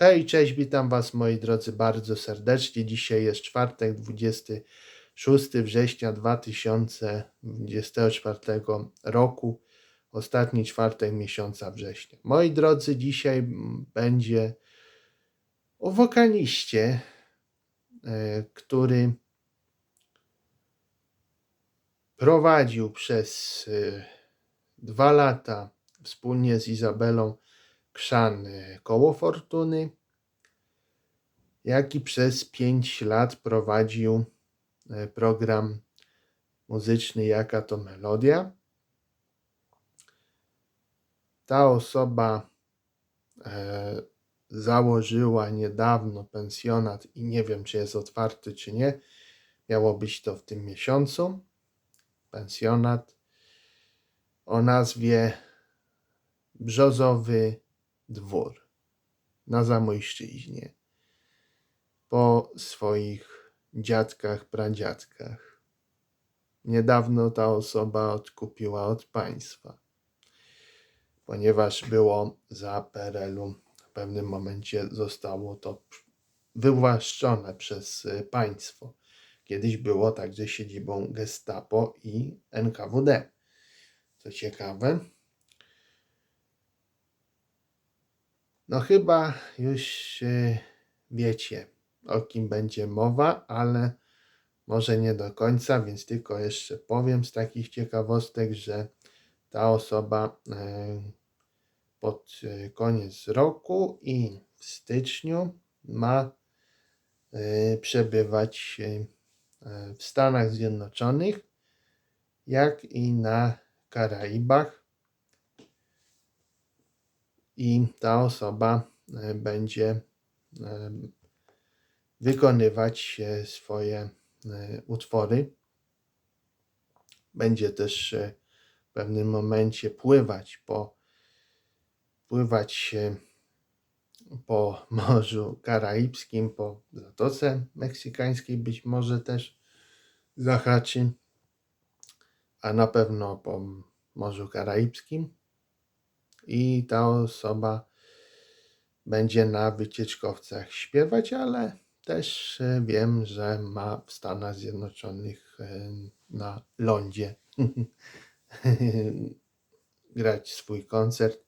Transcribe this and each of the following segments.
Hej, cześć, witam Was moi drodzy bardzo serdecznie. Dzisiaj jest czwartek, 26 września 2024 roku, ostatni czwartek miesiąca września. Moi drodzy, dzisiaj będzie o wokaliście, e, który prowadził przez e, dwa lata wspólnie z Izabelą Krzan Koło Fortuny, jak i przez pięć lat prowadził e, program muzyczny Jaka to Melodia. Ta osoba e, założyła niedawno pensjonat i nie wiem, czy jest otwarty, czy nie. Miało być to w tym miesiącu. Pensjonat o nazwie Brzozowy Dwór na Zamojszczyźnie po swoich dziadkach, pradziadkach. Niedawno ta osoba odkupiła od państwa, ponieważ było za PRL-u w pewnym momencie zostało to wywłaszczone przez y, państwo. Kiedyś było także siedzibą Gestapo i NKWD. Co ciekawe, No chyba już e, wiecie, o kim będzie mowa, ale może nie do końca, więc tylko jeszcze powiem z takich ciekawostek, że ta osoba e, pod e, koniec roku i w styczniu ma przebywać w Stanach Zjednoczonych, jak i na Karaibach i ta osoba e, będzie e, wykonywać e, swoje utwory. Będzie też w pewnym momencie pływać po pływać po Morzu Karaibskim, po Zatoce Meksykańskiej być może też zahaczy, a na pewno po Morzu Karaibskim i ta osoba będzie na wycieczkowcach śpiewać, ale też e, wiem, że ma w Stanach Zjednoczonych e, na lądzie grać swój koncert.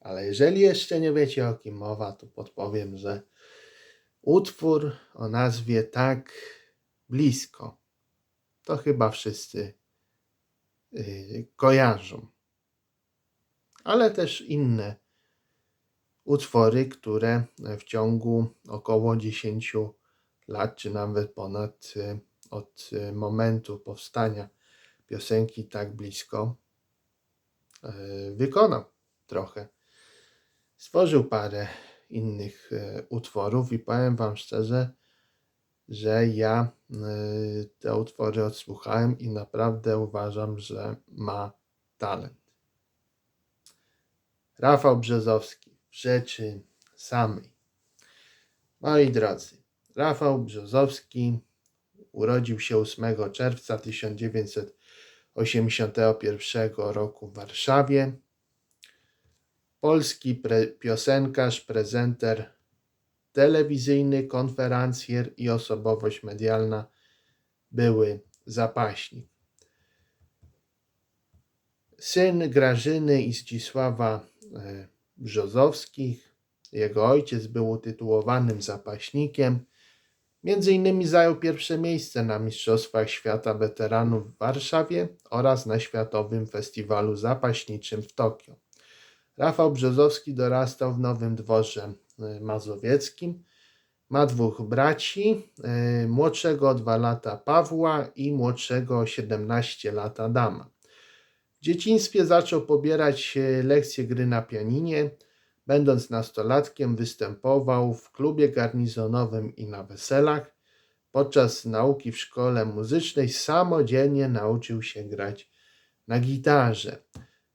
Ale jeżeli jeszcze nie wiecie o kim mowa, to podpowiem, że utwór o nazwie Tak blisko to chyba wszyscy y, kojarzą ale też inne utwory, które w ciągu około 10 lat, czy nawet ponad y, od y, momentu powstania piosenki tak blisko, y, wykonał trochę. Stworzył parę innych utworów i powiem Wam szczerze, że ja te utwory odsłuchałem i naprawdę uważam, że ma talent. Rafał Brzozowski w rzeczy samej. Moi drodzy, Rafał Brzozowski urodził się 8 czerwca 1981 roku w Warszawie. Polski pre piosenkarz, prezenter telewizyjny, konferencjer i osobowość medialna były zapaśnik. Syn Grażyny i Zdzisława Brzozowskich. Jego ojciec był utytułowanym zapaśnikiem. Między innymi zajął pierwsze miejsce na Mistrzostwach Świata Weteranów w Warszawie oraz na Światowym Festiwalu Zapaśniczym w Tokio. Rafał Brzozowski dorastał w Nowym Dworze e, Mazowieckim. Ma dwóch braci, e, młodszego o 2 lata Pawła i młodszego o 17 lat Adama. W dzieciństwie zaczął pobierać lekcje gry na pianinie. Będąc nastolatkiem, występował w klubie garnizonowym i na weselach. Podczas nauki w szkole muzycznej samodzielnie nauczył się grać na gitarze.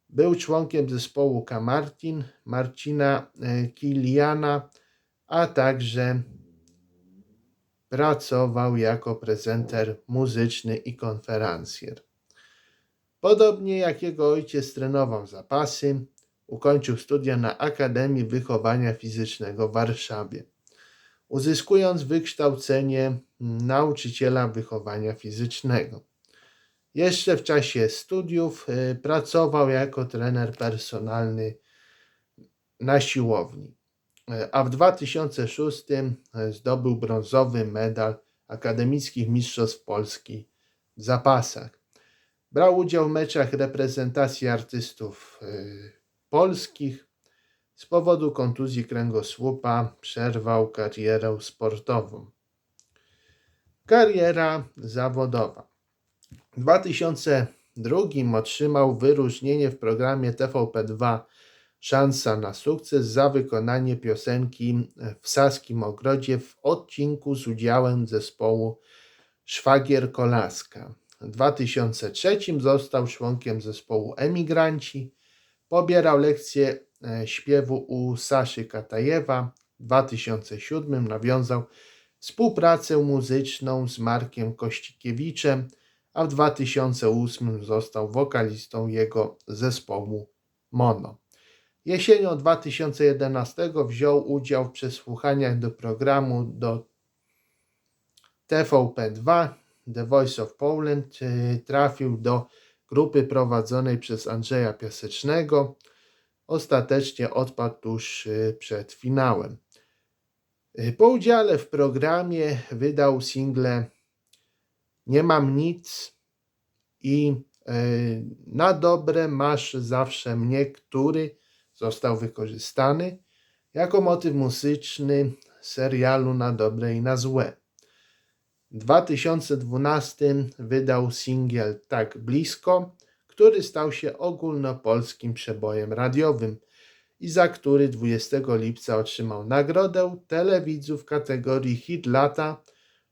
Był członkiem zespołu Kamartin, Marcina e, Kiliana, a także pracował jako prezenter muzyczny i konferencjer. Podobnie jak jego ojciec trenował zapasy, ukończył studia na Akademii Wychowania Fizycznego w Warszawie, uzyskując wykształcenie nauczyciela wychowania fizycznego. Jeszcze w czasie studiów y, pracował jako trener personalny na siłowni, Y, a w 2006 zdobył brązowy medal Akademickich Mistrzostw Polski w zapasach. Brał udział w meczach reprezentacji artystów y, polskich. Z powodu kontuzji kręgosłupa przerwał karierę sportową. Kariera zawodowa. W 2002 otrzymał wyróżnienie w programie TVP2 Szansa na sukces za wykonanie piosenki w Saskim Ogrodzie w odcinku z udziałem zespołu Szwagier Kolaska. W 2003 został członkiem zespołu Emigranci. Pobierał lekcje e, śpiewu u Saszy Katajewa. W 2007 nawiązał współpracę muzyczną z Markiem Kościkiewiczem, a w 2008 został wokalistą jego zespołu Mono. Jesienią 2011 wziął udział w przesłuchaniach do programu do TVP2 The Voice of Poland. y, Trafił do grupy prowadzonej przez Andrzeja Piasecznego. Ostatecznie odpadł tuż y, przed finałem. Y, Po udziale w programie wydał single Nie mam nic i Na dobre masz zawsze mnie, który został wykorzystany jako motyw muzyczny serialu Na dobre i na złe. W 2012 wydał singiel Tak blisko, który stał się ogólnopolskim przebojem radiowym i za który 20 lipca otrzymał nagrodę telewidzów w kategorii Hit Lata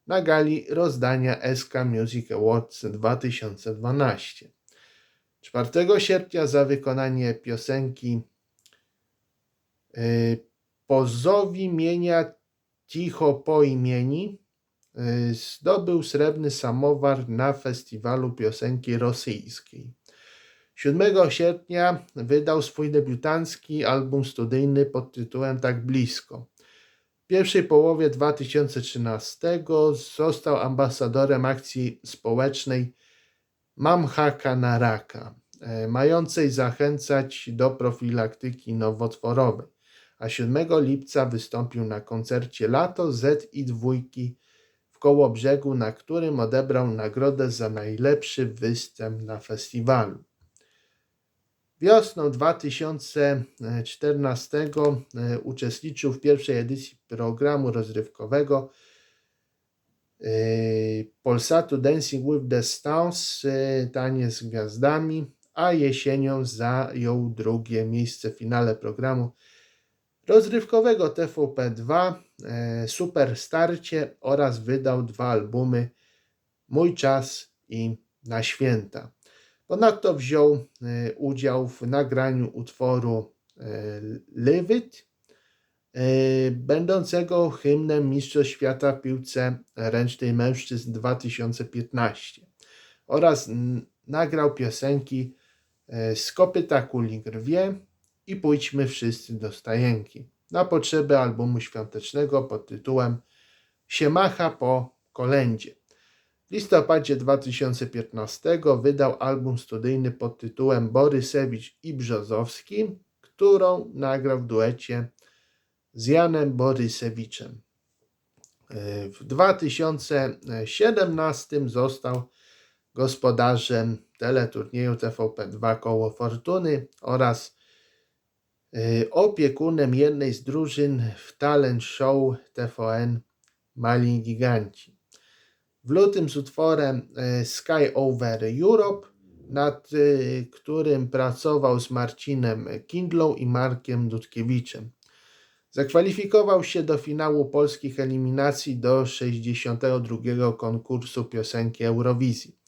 na gali rozdania SK Music Awards 2012. 4 sierpnia za wykonanie piosenki y, Pozowi mienia Cicho po imieni zdobył srebrny samowar na festiwalu piosenki rosyjskiej. 7 sierpnia wydał swój debiutancki album studyjny pod tytułem Tak blisko. W pierwszej połowie 2013 został ambasadorem akcji społecznej Mam haka na raka, e, mającej zachęcać do profilaktyki nowotworowej, a 7 lipca wystąpił na koncercie Lato Z i dwójki w Kołobrzegu, na którym odebrał nagrodę za najlepszy występ na festiwalu. Wiosną 2014 e, uczestniczył w pierwszej edycji programu rozrywkowego e, Polsatu Dancing with the Stars, e, Tanie z Gwiazdami, a jesienią zajął drugie miejsce w finale programu rozrywkowego TVP2 e, Super Starcie oraz wydał dwa albumy Mój Czas i Na Święta. Ponadto wziął e, udział w nagraniu utworu e, e, będącego hymnem Mistrzostw Świata w piłce ręcznej mężczyzn 2015 oraz nagrał piosenki z kopyta kuli rwie i pójdźmy wszyscy do stajenki na potrzeby albumu świątecznego pod tytułem Siemacha po kolędzie. W listopadzie 2015 wydał album studyjny pod tytułem Borysewicz i Brzozowski, którą nagrał w duecie z Janem Borysewiczem. W 2017 został gospodarzem teleturnieju TVP2 Koło Fortuny oraz opiekunem jednej z drużyn w talent show TVN Mali Giganci. W lutym z utworem e, Sky Over Europe, nad e, którym pracował z Marcinem Kindlą i Markiem Dudkiewiczem. Zakwalifikował się do finału polskich eliminacji do 62. konkursu piosenki Eurowizji.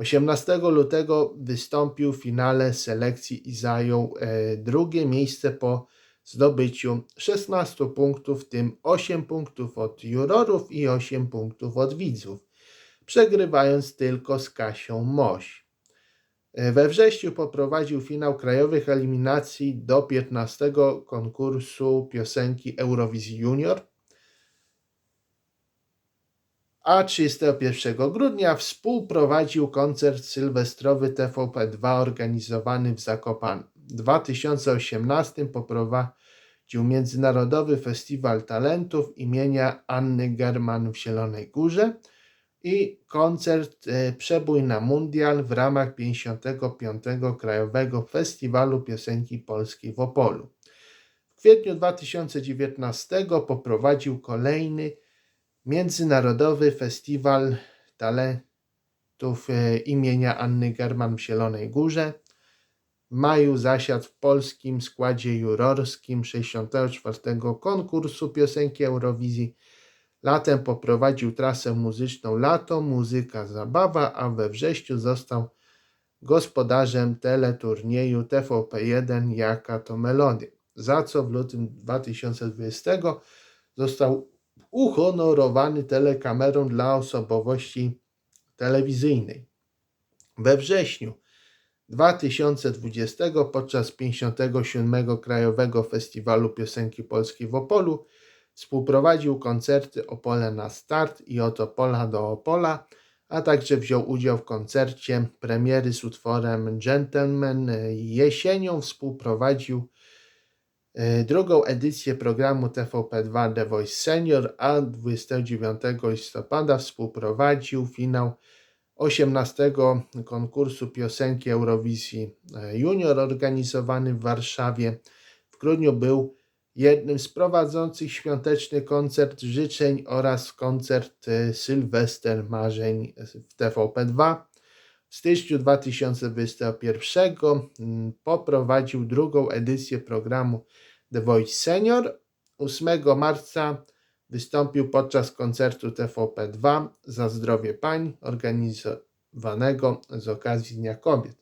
18 lutego wystąpił w finale selekcji i zajął e, drugie miejsce po zdobyciu 16 punktów, w tym 8 punktów od jurorów i 8 punktów od widzów, przegrywając tylko z Kasią Moś. E, We wrześniu poprowadził finał krajowych eliminacji do 15 konkursu piosenki Eurowizji Junior. A 31 grudnia współprowadził koncert sylwestrowy TVP2 organizowany w Zakopanem. W 2018 poprowadził Międzynarodowy Festiwal Talentów imienia Anny German w Zielonej Górze i koncert e, Przebój na Mundial w ramach 55. Krajowego Festiwalu Piosenki Polskiej w Opolu. W kwietniu 2019 poprowadził kolejny Międzynarodowy Festiwal Talentów e, imienia Anny German w Zielonej Górze. W maju zasiadł w polskim składzie jurorskim 64. konkursu piosenki Eurowizji. Latem poprowadził trasę muzyczną Lato, Muzyka, Zabawa, a we wrześniu został gospodarzem teleturnieju TVP1 Jaka to Melodia, za co w lutym 2020 został uhonorowany telekamerą dla osobowości telewizyjnej. We wrześniu 2020 podczas 57. Krajowego Festiwalu Piosenki Polskiej w Opolu współprowadził koncerty Opole na start i od Opola do Opola, a także wziął udział w koncercie premiery z utworem Gentleman. Jesienią współprowadził drugą edycję programu TVP2 The Voice Senior, a 29 listopada współprowadził finał 18 konkursu piosenki Eurowizji e, Junior organizowany w Warszawie. W grudniu był jednym z prowadzących świąteczny koncert życzeń oraz koncert e, Sylwester Marzeń w TVP2. Styczniu 2021 mm, poprowadził drugą edycję programu The Voice Senior. 8 marca wystąpił podczas koncertu TVP2 za zdrowie pań organizowanego z okazji Dnia Kobiet.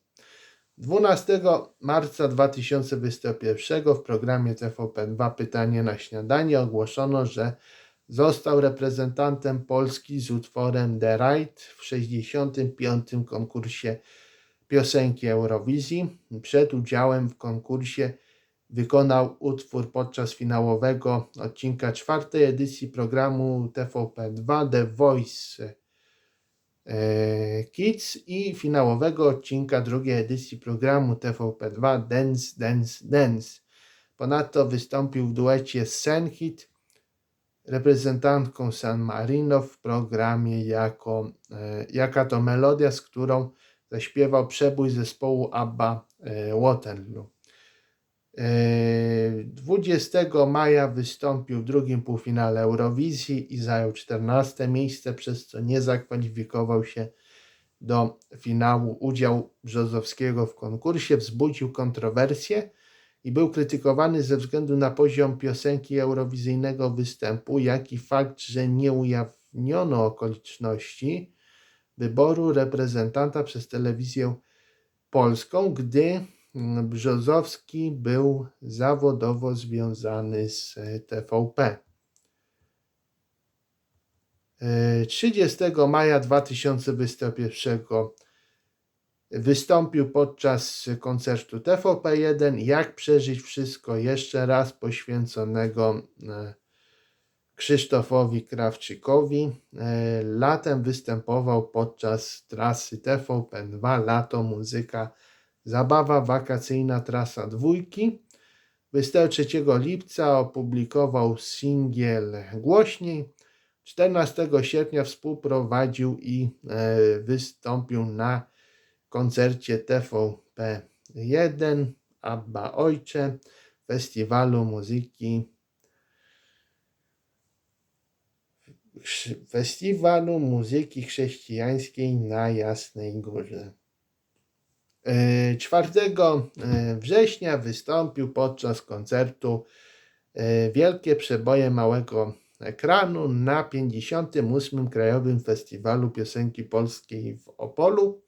12 marca 2021 w programie TVP2 Pytanie na śniadanie ogłoszono, że został reprezentantem Polski z utworem The Right w 65. konkursie piosenki Eurowizji. Przed udziałem w konkursie wykonał utwór podczas finałowego odcinka czwartej edycji programu TVP2 The Voice e, Kids i finałowego odcinka drugiej edycji programu TVP2 Dance Dance Dance. Ponadto wystąpił w duecie Senhit, reprezentantką San Marino w programie jako, e, Jaka to melodia, z którą zaśpiewał przebój zespołu ABBA e, Waterloo. 20 maja wystąpił w drugim półfinale Eurowizji i zajął 14 miejsce, przez co nie zakwalifikował się do finału. Udział Brzozowskiego w konkursie wzbudził kontrowersje i był krytykowany ze względu na poziom piosenki eurowizyjnego występu, jak i fakt, że nie ujawniono okoliczności wyboru reprezentanta przez telewizję polską, gdy Brzozowski był zawodowo związany z TVP. 30 maja 2021 wystąpił podczas koncertu TVP1 Jak przeżyć wszystko jeszcze raz poświęconego e, Krzysztofowi Krawczykowi. E, latem występował podczas trasy TVP2 Lato Muzyka Zabawa wakacyjna trasa dwójki. 23 lipca opublikował singiel Głośniej. 14 sierpnia współprowadził i e, wystąpił na koncercie TVP1 Abba Ojcze Festiwalu Muzyki Festiwalu Muzyki Chrześcijańskiej na Jasnej Górze. 4 e, września wystąpił podczas koncertu e, Wielkie Przeboje Małego Ekranu na 58. Krajowym Festiwalu Piosenki Polskiej w Opolu.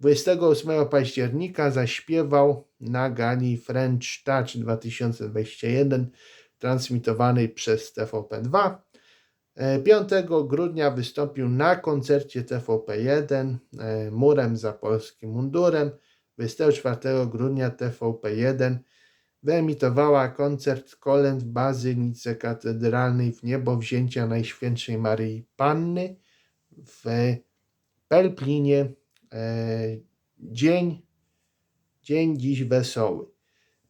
28 października zaśpiewał na gali French Touch 2021 transmitowanej przez TVP2. E, 5 grudnia wystąpił na koncercie TVP1 e, Murem za polskim mundurem. 24 grudnia TVP1 wyemitowała koncert kolęd w Bazylice Katedralnej w niebowzięcia Najświętszej Maryi Panny w Pelplinie. E, dzień, dzień dziś wesoły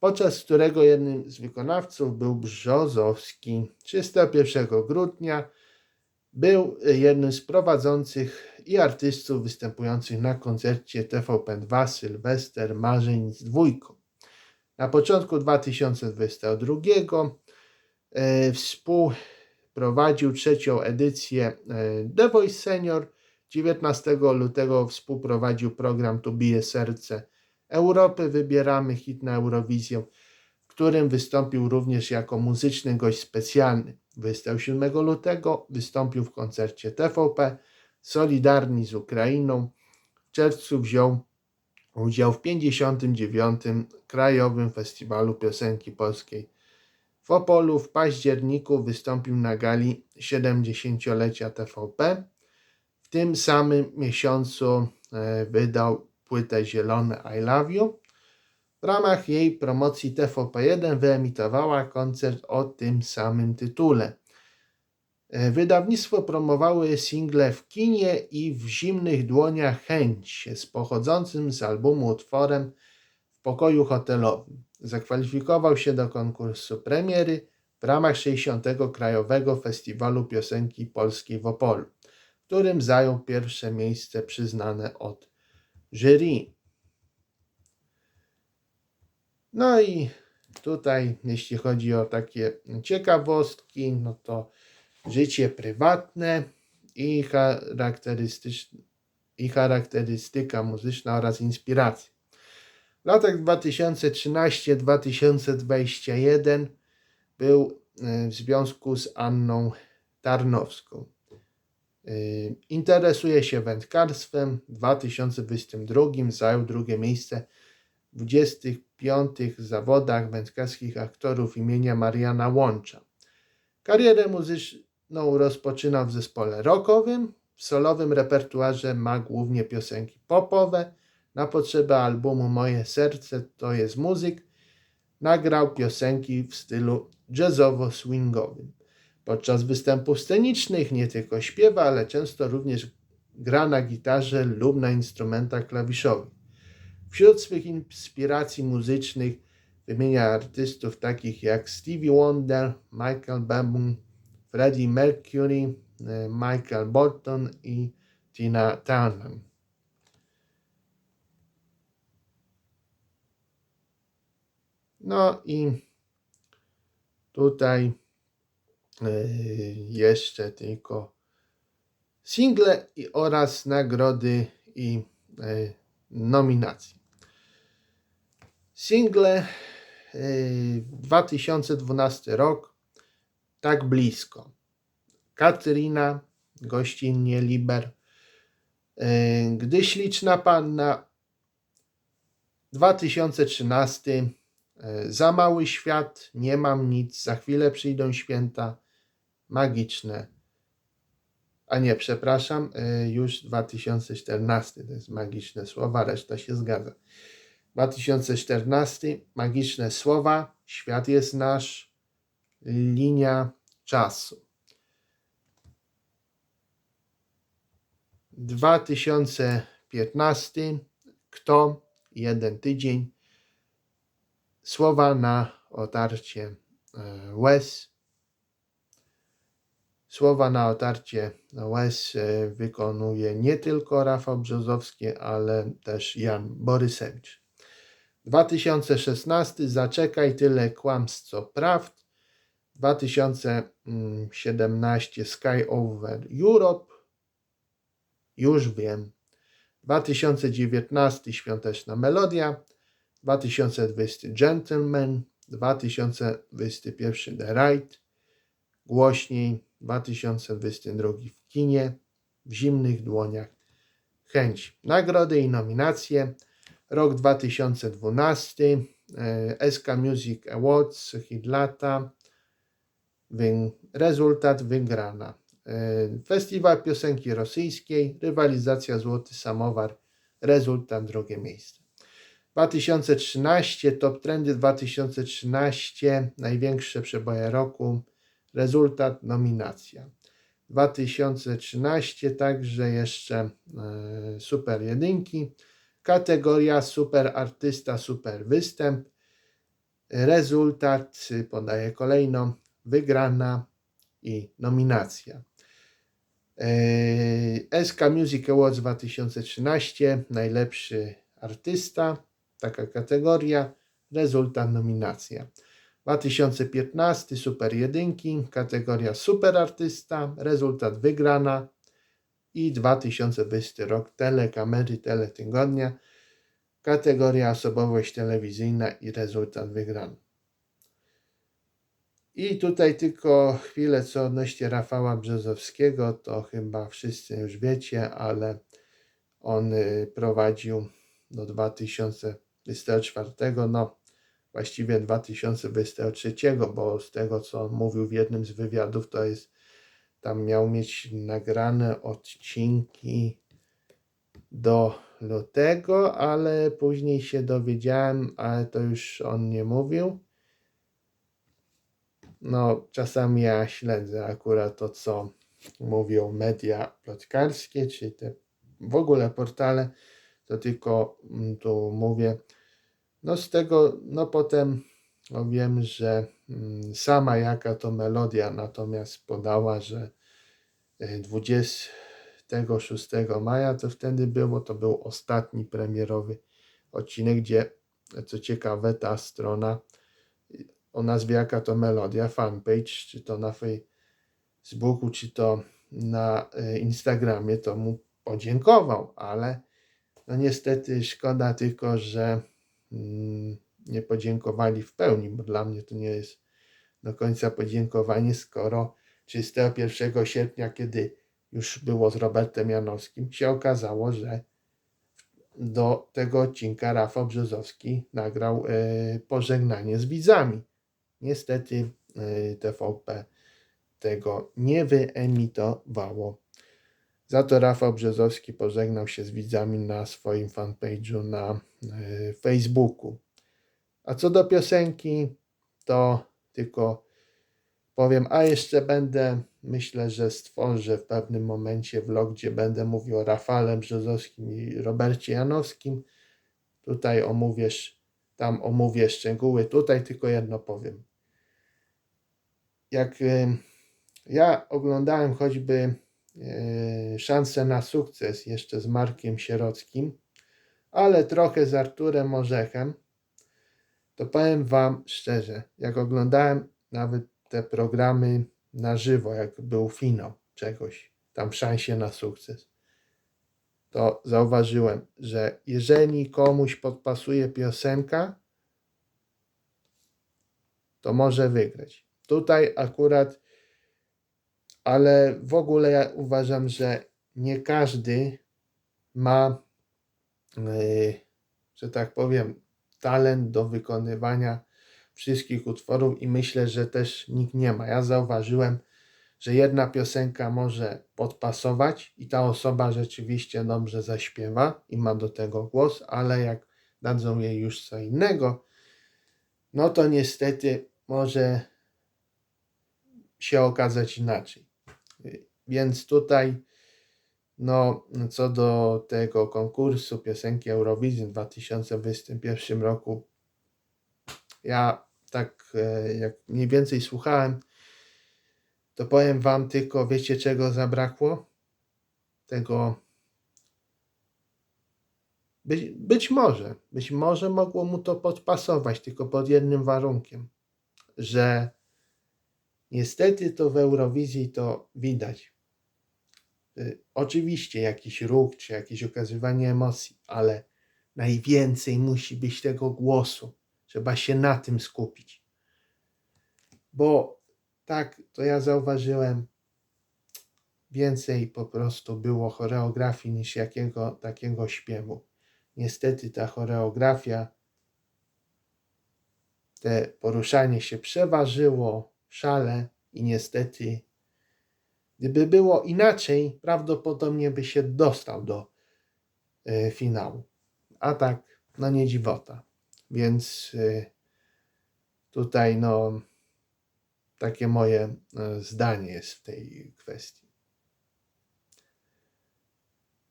podczas którego jednym z wykonawców był Brzozowski. 31 grudnia był jednym z prowadzących i artystów występujących na koncercie TVP2 Sylwester Marzeń z dwójką. Na początku 2022 e, współprowadził trzecią edycję e, The Voice Senior. 19 lutego współprowadził program Tu bije serce Europy wybieramy hit na Eurowizję, w którym wystąpił również jako muzyczny gość specjalny. 27 lutego wystąpił w koncercie TVP Solidarni z Ukrainą. W czerwcu wziął udział w 59. Krajowym Festiwalu Piosenki Polskiej w Opolu. W październiku wystąpił na gali 70-lecia TVP. W tym samym miesiącu e, wydał płytę Zielone I Love You. W ramach jej promocji TVP1 wyemitowała koncert o tym samym tytule. E, Wydawnictwo promowały single w kinie i w zimnych dłoniach chęć z pochodzącym z albumu utworem w pokoju hotelowym. Zakwalifikował się do konkursu premiery w ramach 60. Krajowego Festiwalu Piosenki Polskiej w Opolu, którym zajął pierwsze miejsce przyznane od jury. No i tutaj, jeśli chodzi o takie ciekawostki, no to życie prywatne i, i charakterystyka muzyczna oraz inspiracja. W latach 2013-2021 był e, w związku z Anną Tarnowską. Y, Interesuje się wędkarstwem. W 2022 zajął drugie miejsce w 25 zawodach wędkarskich aktorów imienia Mariana Łącza. Karierę muzyczną rozpoczynał w zespole rockowym. W solowym repertuarze ma głównie piosenki popowe. Na potrzeby albumu Moje serce to jest muzyk. Nagrał piosenki w stylu jazzowo-swingowym. Podczas występów scenicznych nie tylko śpiewa, ale często również gra na gitarze lub na instrumentach klawiszowych. Wśród swych inspiracji muzycznych wymienia artystów takich jak Stevie Wonder, Michael Bublé, Freddie Mercury, e, Michael Bolton i Tina Turner. No i tutaj jeszcze tylko single i oraz nagrody i yy, nominacje. Single 2012 yy, rok Tak blisko. Katrina, gościnnie Liber. Gdy śliczna panna 2013 Za mały świat, nie mam nic, za chwilę przyjdą święta magiczne. A nie, przepraszam, y, już 2014 to jest magiczne słowa, reszta się zgadza. 2014 magiczne słowa, świat jest nasz, linia czasu. 2015 kto, jeden tydzień, słowa na otarcie y, łez. Słowa na otarcie łez e, wykonuje nie tylko Rafał Brzozowski, ale też Jan Borysewicz. 2016 Zaczekaj tyle kłamstw co prawd. 2017 Sky Over Europe. Już wiem. 2019 Świąteczna Melodia. 2020 Gentleman. 2021 The Right. Głośniej 2022 w kinie, w zimnych dłoniach chęć. Nagrody i nominacje. Rok 2012 e, SK Music Awards, hit lata. Rezultat wygrana. E, Festiwal Piosenki Rosyjskiej, rywalizacja Złoty Samowar, rezultat drugie miejsce. 2013, top trendy 2013, największe przeboje roku, rezultat nominacja. 2013 także jeszcze e, super jedynki, kategoria super artysta, super występ, rezultat y, podaję kolejno, wygrana i nominacja. E, SK Music Awards 2013, najlepszy artysta, taka kategoria, rezultat nominacja. 2015 Super Jedynki, kategoria Super Artysta, rezultat wygrana i 2020 rok Telekamery Teletygodnia, kategoria Osobowość Telewizyjna i rezultat wygrany. I tutaj tylko chwilę co odnośnie Rafała Brzozowskiego, to chyba wszyscy już wiecie, ale on y, prowadził do 2024, no właściwie 2023, bo z tego co mówił w jednym z wywiadów, to jest tam miał mieć nagrane odcinki do lutego, ale później się dowiedziałem, ale to już on nie mówił. No, czasami ja śledzę akurat to, co mówią media plotkarskie, czy te w ogóle portale, to tylko mm, tu mówię. No z tego, no potem no wiem, że mm, sama jaka to melodia natomiast podała, że y, 26 maja to wtedy było, to był ostatni premierowy odcinek, gdzie co ciekawe ta strona o nazwie jaka to melodia, fanpage, czy to na Facebooku, czy to na y, Instagramie, to mu podziękował, ale no niestety szkoda tylko, że nie podziękowali w pełni, bo dla mnie to nie jest do końca podziękowanie, skoro 31 sierpnia, kiedy już było z Robertem Janowskim, się okazało, że do tego odcinka Rafał Brzozowski nagrał e, pożegnanie z widzami. Niestety e, TVP tego nie wyemitowało. Za to Rafał Brzozowski pożegnał się z widzami na swoim fanpage'u na e, Facebooku. A co do piosenki, to tylko powiem, a jeszcze będę, myślę, że stworzę w pewnym momencie vlog, gdzie będę mówił o Rafale Brzozowskim i Robercie Janowskim. Tutaj omówisz, tam omówię szczegóły, tutaj tylko jedno powiem. Jak y, ja oglądałem choćby y, Szansę na sukces jeszcze z Markiem Sierockim, ale trochę z Arturem Orzechem, to powiem Wam szczerze, jak oglądałem nawet te programy na żywo, jak był finał czegoś, tam szansie na sukces, to zauważyłem, że jeżeli komuś podpasuje piosenka, to może wygrać. Tutaj akurat, ale w ogóle ja uważam, że nie każdy ma, yy, że tak powiem, talent do wykonywania wszystkich utworów i myślę, że też nikt nie ma. Ja zauważyłem, że jedna piosenka może podpasować i ta osoba rzeczywiście dobrze zaśpiewa i ma do tego głos, ale jak dadzą jej już co innego, no to niestety może się okazać inaczej. Więc tutaj, no, co do tego konkursu piosenki Eurowizji w 2021 roku, ja tak e, jak mniej więcej słuchałem, to powiem Wam tylko, wiecie czego zabrakło? Tego. Być, być może, być może mogło mu to podpasować, tylko pod jednym warunkiem, że niestety to w Eurowizji to widać. Y, Oczywiście jakiś ruch, czy jakieś okazywanie emocji, ale najwięcej musi być tego głosu. Trzeba się na tym skupić. Bo tak, to ja zauważyłem, więcej po prostu było choreografii niż jakiego takiego śpiewu. Niestety ta choreografia, te poruszanie się przeważyło, szale i niestety Gdyby było inaczej, prawdopodobnie by się dostał do e, finału. A tak, no nie dziwota. Więc e, tutaj, no, takie moje e, zdanie jest w tej kwestii.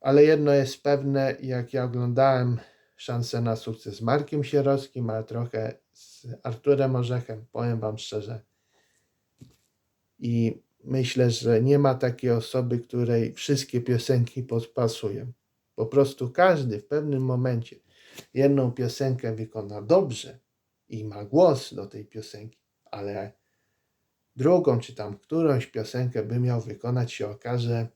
Ale jedno jest pewne, jak ja oglądałem szansę na sukces z Markiem Sierowskim, a trochę z Arturem Orzechem, powiem Wam szczerze. I myślę, że nie ma takiej osoby, której wszystkie piosenki podpasują. Po prostu każdy w pewnym momencie jedną piosenkę wykona dobrze i ma głos do tej piosenki, ale drugą czy tam którąś piosenkę by miał wykonać, się okaże,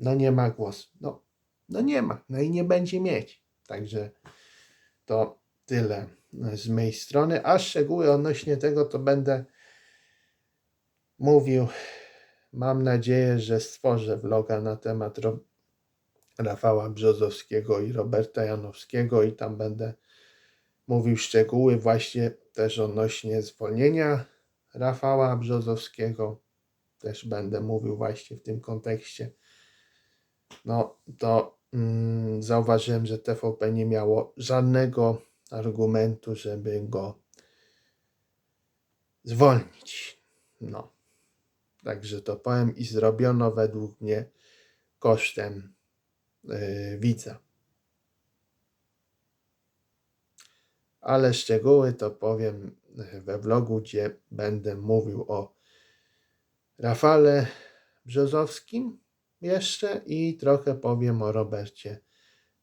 no nie ma głosu. No, no nie ma, no i nie będzie mieć. Także to tyle z mojej strony, a szczegóły odnośnie tego to będę mówił. Mam nadzieję, że stworzę vloga na temat Ro- Rafała Brzozowskiego i Roberta Janowskiego i tam będę mówił szczegóły właśnie też odnośnie zwolnienia Rafała Brzozowskiego. Też będę mówił właśnie w tym kontekście. No to mm, zauważyłem, że TVP nie miało żadnego argumentu, żeby go zwolnić. No. Także to powiem i zrobiono według mnie kosztem yy, widza. Ale szczegóły to powiem we vlogu, gdzie będę mówił o Rafale Brzozowskim jeszcze i trochę powiem o Robercie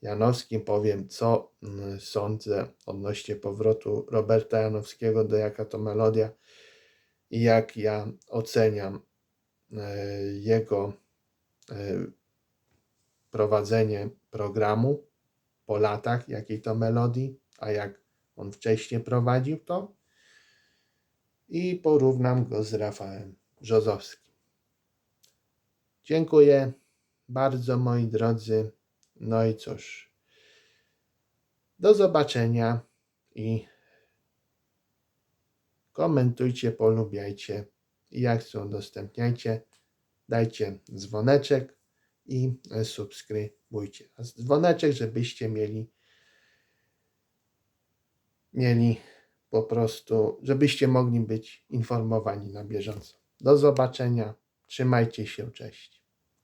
Janowskim. Powiem, co mm, sądzę odnośnie powrotu Roberta Janowskiego do jaka to melodia i jak ja oceniam jego e, prowadzenie programu po latach, jakiej to melodii, a jak on wcześniej prowadził to i porównam go z Rafałem Brzozowskim. Dziękuję bardzo moi drodzy. No i cóż. Do zobaczenia i komentujcie, polubiajcie i chcą udostępniajcie. Dajcie dzwoneczek i subskrybujcie. Dzwoneczek, żebyście mieli mieli po prostu, żebyście mogli być informowani na bieżąco. Do zobaczenia. Trzymajcie się. Cześć.